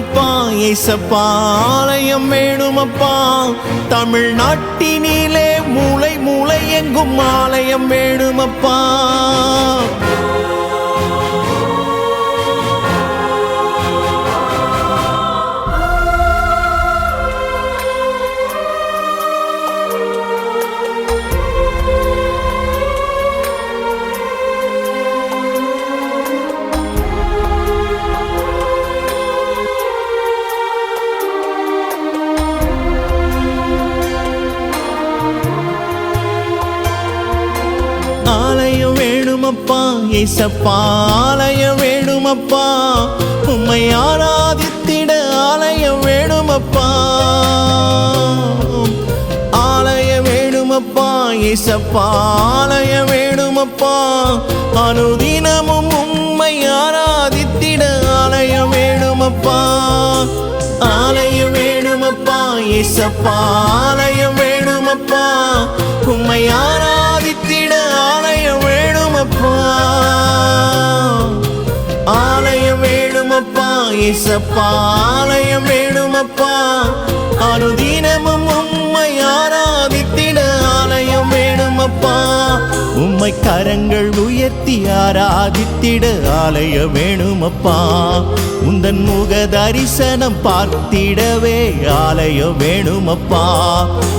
வேணுமப்பா ஏசப்பா. ஆலயம் வேணுமப்பா. தமிழ்நாட்டினிலே மூளை மூளை எங்கும் ஆலயம் வேணுமப்பா. வேணுமப்பா ஏசப்பா ஆலயம் வேணுமப்பா. உம்மை ஆராதித்திட ஆலயம் வேணுமப்பா. ஆலயம் வேணுமப்பா ஏசப்பா ஆலயம் வேணுமப்பா. அனுதினமும் உம்மை ஆராதித்திட ஆலயம் வேணுமப்பா. ஆலயம் வேணுமப்பா ஏசப்பா ஆலயம் வேணுமப்பா. உம்மை ஆராதித்த வேணுமப்பா ஆலயம் வேணுமப்பா இசப்பா ஆலயம் வேணுமப்பா. அனுதினமும் ஆலயம் உம்மை கரங்கள் உயர்த்தி ஆராதித்திட ஆலய வேணுமப்பா. உந்தன் முக தரிசனம் பார்த்திடவே ஆலய வேணுமப்பா.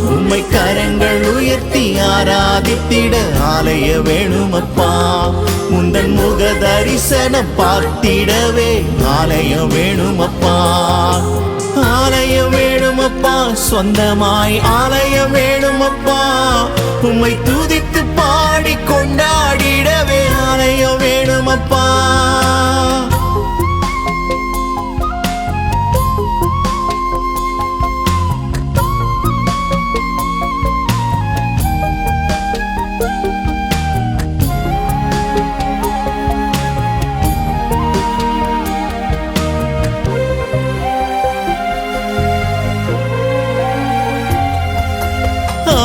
உம்மை கரங்கள் உயர்த்தி ஆராதித்திட ஆலய வேணுமப்பா. உந்தன் முக தரிசனம் பார்த்திடவே ஆலய வேணுமப்பா. வேணுமப்பா சொந்தமாய் ஆலயம் வேணுமப்பா. உம்மை துதித்து பாடி கொண்டாடிடவே ஆலயம் வேணும் அப்பா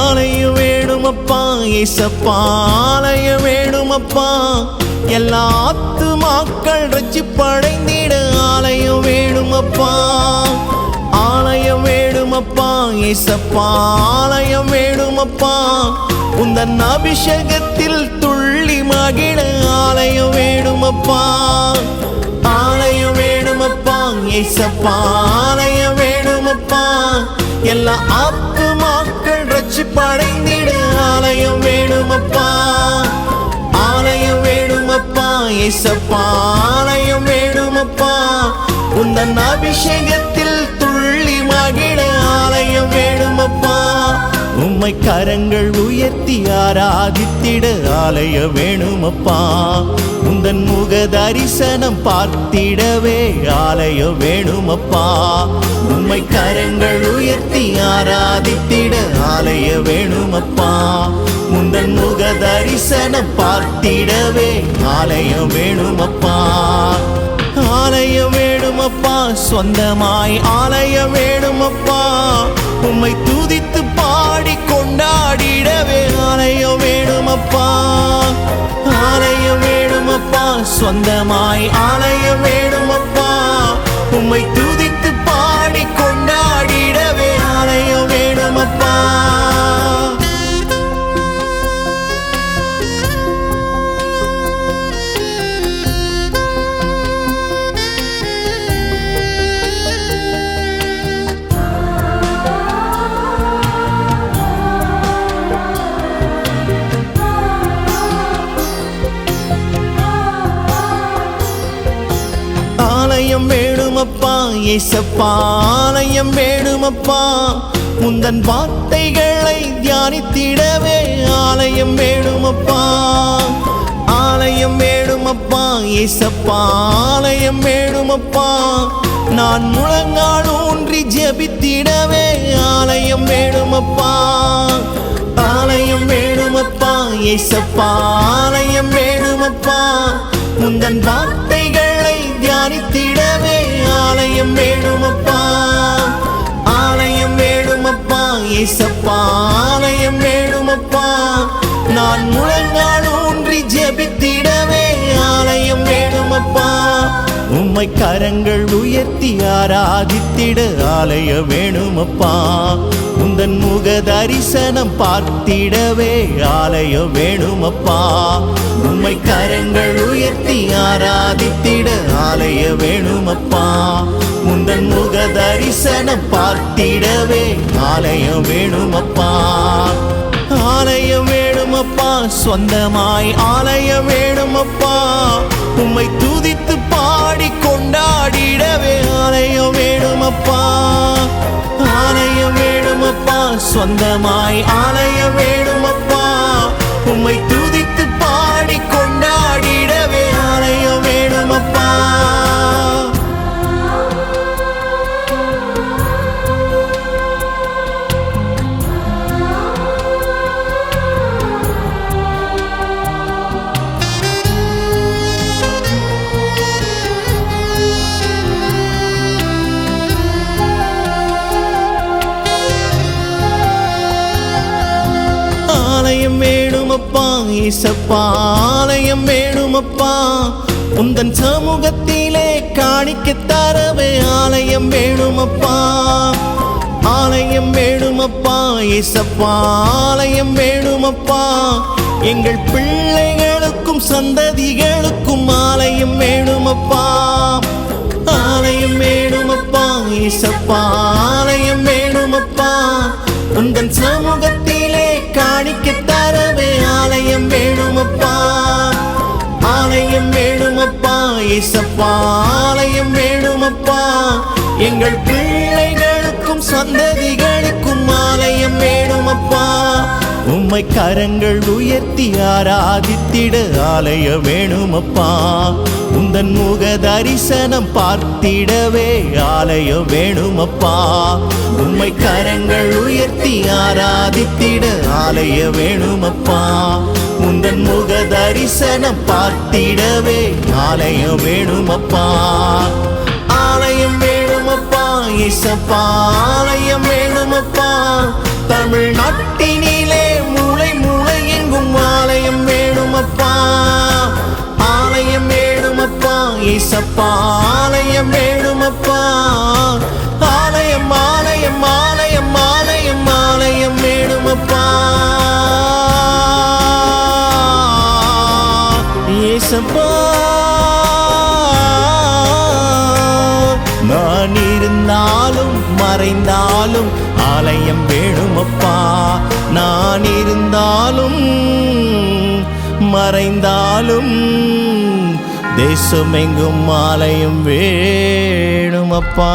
ஆலயம் வேணுமப்பா ஏசப்பா ஆலயம் வேணுமப்பா. எல்லா ஆத்துமாக்கள் படைந்திட ஆலயம் வேணுமப்பா. ஆலயம் வேணுமப்பா ஏசப்பா ஆலயம் வேணுமப்பா. உந்தன் அபிஷேகத்தில் துள்ளி மகிழ ஆலயம் வேணுமப்பா. ஆலயம் வேணுமப்பா ஏசப்பா ஆலயம் வேணுமப்பா. எல்லா ஆத்து வேணுமப்பா வேணுமப்பா. உந்தன் அபிஷேகத்தில் துள்ளி மகிழ ஆலயம் வேணுமப்பா. உம்மை கரங்கள் உயர்த்தி ஆராதித்திட ஆலய வேணுமப்பா. உந்தன் முக தரிசனம் பார்த்திடவே ஆலய வேணுமப்பா. உம்மை கரங்கள் உயர்த்தி ஆராதித்திட ஆலய வேணுமப்பா. உந்தன் முக தரிசனம் பார்த்திடவே ஆலயம் வேணுமப்பா. ஆலயம் வேணுமப்பா. சொந்தமாய் ஆலயம் வேணுமப்பா. உம்மை துதித்து பாடி கொண்டாடிடவே. ஆலயம் வேணுமப்பா. ஆலயம் வேணுமப்பா. சொந்தமாய் ஆலயம் ஆலயம் வேணுமப்பா ஏசப்பா ஆலயம் வேணுமப்பா. முந்தன் வார்த்தைகளை தியானித்திடவே ஆலயம் வேணுமப்பா. ஆலயம் வேணுமப்பா ஏசப்பா ஆலயம் வேணுமப்பா. நான் முழங்கால் ஊன்றி ஜெபித்திடவே ஆலயம் வேணுமப்பா. ஆலயம் வேணுமப்பா ஏசப்பா ஆலயம் வேணுமப்பா. முந்தன் வார்த்தை உம்மை கரங்கள் உயர்த்தி ஆராதித்திட ஆலய வேணுமப்பா. உந்தன் முக தரிசனம் பார்த்திடவே ஆலய வேணுமப்பா. உம்மை கரங்கள் உயர்த்தி ஆராதித்திட ஆலய வேணுமப்பா. உந்தன் முக தரிசனம் பார்த்திடவே ஆலயம் வேணுமப்பா. ஆலயம் வேணுமப்பா சொந்தமாய் ஆலயம் வேணுமப்பா. உம்மை தூ சொந்தமாய் ஆலய வேணுமப்பா. உம்மை ஆலயம் வேணுமப்பா ஈசப்பா ஆலயம் வேணுமப்பா. உந்தன் சமூகத்திலே காணிக்க தரவே ஆலயம் வேணுமப்பா. ஆலயம் வேணுமப்பா ஈசப்பா ஆலயம் வேணுமப்பா. எங்கள் பிள்ளைகளுக்கும் சந்ததிகளுக்கும் ஆலயம் வேணுமப்பா. ஆலயம் வேணுமப்பா ஈசப்பா ஆலயம் வேணுமப்பா. உந்தன் சமூகத்தில் வேணுமப்பா ஆலயம் வேணுமப்பா. எங்கள் பிள்ளைகளுக்கும் சந்ததிகளுக்கும் ஆலயம் வேணுமப்பா. உம்மை கரங்கள் உயர்த்தி ஆராதித்திட ஆலய வேணுமப்பா. உந்தன் முக தரிசனம் பார்த்திடவே ஆலய வேணுமப்பா. உம்மை கரங்கள் உயர்த்தி ஆராதித்திட ஆலய வேணுமப்பா. உந்தன் முக தரிசனம் பார்த்திடவே. ஆலயம் வேணுமப்பா. ஆலயம் வேணுமப்பா இசப்பா. ஆலயம் வேணுமப்பா. தமிழ்நாட்டினே ஏசப்பா நான் இருந்தாலும் மறைந்தாலும் ஆலயம் வேணுமப்பா. நான் இருந்தாலும் மறைந்தாலும் தேசமெங்கும் ஆலயம் வேணுமப்பா.